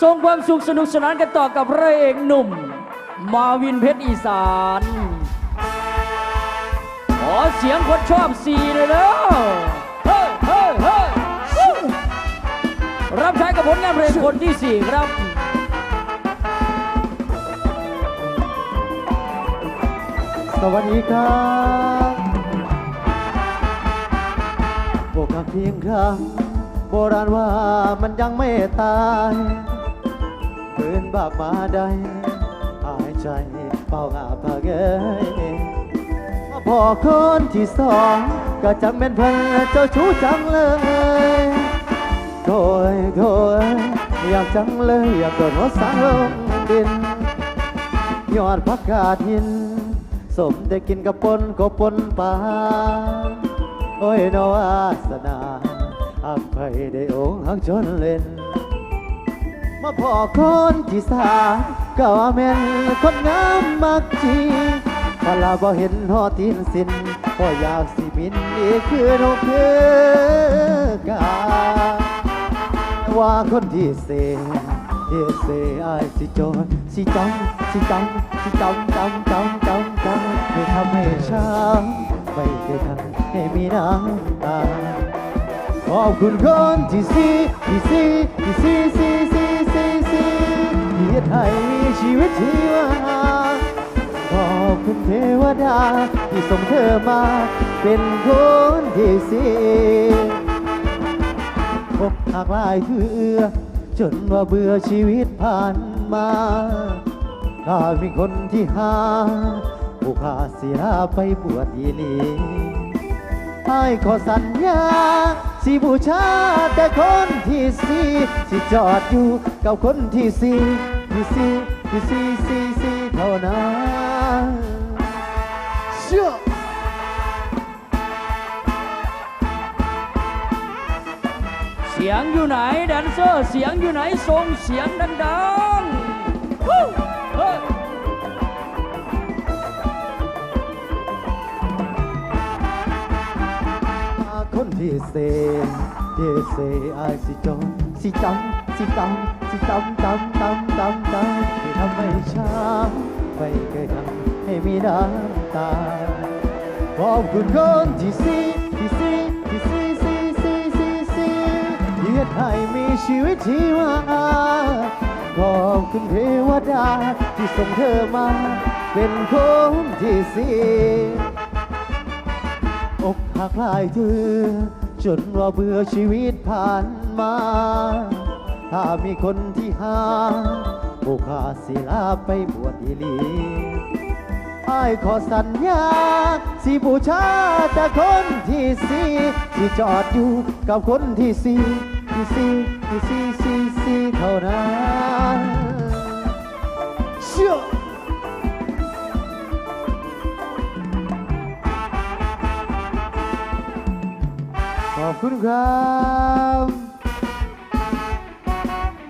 ส่งความสุขสนุกสนานกันต่อกับพระเอกหนุ่ม มาวินเพชรอีสาน ขอเสียงคนชอบสีเลยนะเฮ้ยเฮ้ยเฮ้ยรับใช้กับผลงานเพลงคนที่สี่ครับสวัสดีครับโบกเพียงครั้งโบราณว่ามันยังไม่ตาย ปืนบากมาได้หายใจเป่าหาผากเอ้ยพอคนที่สองก็จำเป็นเพิ่นเจ้าชู้จังเลยโถยโถยอยากจังเลยอยากโดนหัวสังลงดินยอดพักกาดหิน สมได้กินกับปนก็ปนปลาโอ้ยนวาสนาอักไปได้องค์หักจนเล่น มาพอคนที่สามก็ว่าแม่นคนงามมักจีถ้าลาบ่เห็นหอตีนสินก็อยากสิบินนี่คือนกคือกาว่าคนที่เสเฮเสอายสิจนสิจำสิจำสิจำจำจำจำจำไม่ทำให้ช้ำไม่เคยทำให้มีน้ำตาขอบคุณคนที่สีที่สีที่สีสีสีสีสี ที่เฮ็ดให้มีชีวิตชีวาขอบคุณเทวดาที่ส่งเธอมา เป็นคนที่สีพบหากหลายเถือ จนว่าเบื่อชีวิตผ่านมาถ้ามีคนที่หาผู้ขาเสียไปบวชอีหลีให้ขอสัญญา สิบูชาแต่คนที่สี่สิจอดอยู่กับคนที่สี่ ที่สี่ที่สี่สี่สี่เท่านั้นเชื่อเสียงอยู่ไหนแดนเซอร์เสียงอยู่ไหนส่งเสียงดังๆฮู้เฮ้ยคนที่เซที่เซอายสิจงสิจำ สิจำสิจำจำจำจำจำที่ทำให้ช้ำไม่เคยทำให้มีน้ำตาขอบคุณคนที่สีที่สีที่สีสีสีสีสีที่เฮ็ดให้มีชีวิตชีวาขอบคุณเทวดาที่ส่งเธอมา เป็นคนที่สีอกหักหลายเธอจนว่าเบื่อชีวิตผ่านมา ถ้ามีคนที่หาผู้ขาศิลาไปบวชอีหลีอ้ายขอสัญญา สิบูชาแต่คนที่สี่ที่จอดอยู่กับคนที่สี่ที่สี่ที่สี่สี่สี่เท่านั้นเชื่อขอบคุณครับ